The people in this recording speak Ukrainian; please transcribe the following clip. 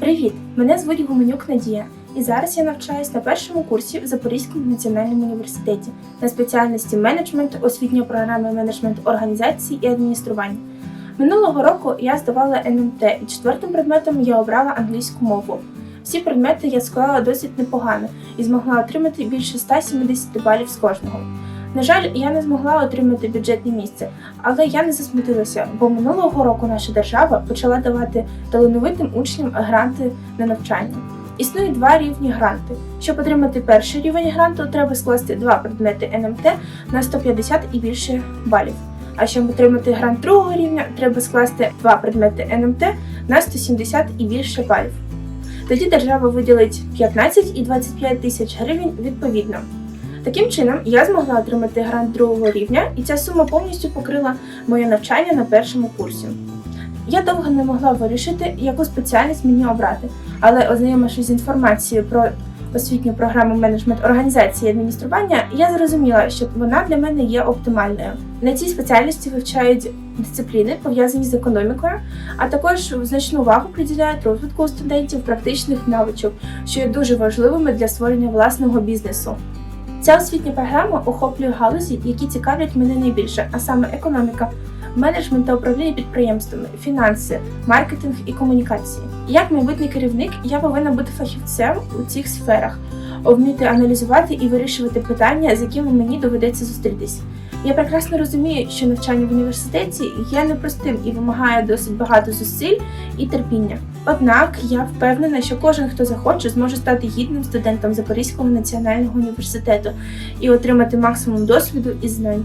Привіт! Мене звуть Гуменюк Надія, і зараз я навчаюсь на першому курсі в Запорізькому національному університеті на спеціальності менеджмент, освітньої програми менеджмент організацій і адміністрування. Минулого року я здавала НМТ, і четвертим предметом я обрала англійську мову. Всі предмети я склала досить непогано і змогла отримати більше 170 балів з кожного. На жаль, я не змогла отримати бюджетне місце, але я не засмутилася, бо минулого року наша держава почала давати талановитим учням гранти на навчання. Існує два рівні гранти. Щоб отримати перший рівень гранту, треба скласти два предмети НМТ на 150 і більше балів. А щоб отримати грант другого рівня, треба скласти два предмети НМТ на 170 і більше балів. Тоді держава виділить 15 і 25 тисяч гривень відповідно. Таким чином, я змогла отримати грант другого рівня, і ця сума повністю покрила моє навчання на першому курсі. Я довго не могла вирішити, яку спеціальність мені обрати, але ознайомившись з інформацією про освітню програму менеджмент організації і адміністрування, я зрозуміла, що вона для мене є оптимальною. На цій спеціальності вивчають дисципліни, пов'язані з економікою, а також значну увагу приділяють розвитку студентів практичних навичок, що є дуже важливими для створення власного бізнесу. Ця освітня програма охоплює галузі, які цікавлять мене найбільше, а саме економіка, менеджмент та управління підприємствами, фінанси, маркетинг і комунікації. Як майбутній керівник, я повинна бути фахівцем у цих сферах, вміти аналізувати і вирішувати питання, з якими мені доведеться зустрітись. Я прекрасно розумію, що навчання в університеті є непростим і вимагає досить багато зусиль і терпіння. Однак я впевнена, що кожен, хто захоче, зможе стати гідним студентом Запорізького національного університету і отримати максимум досвіду і знань.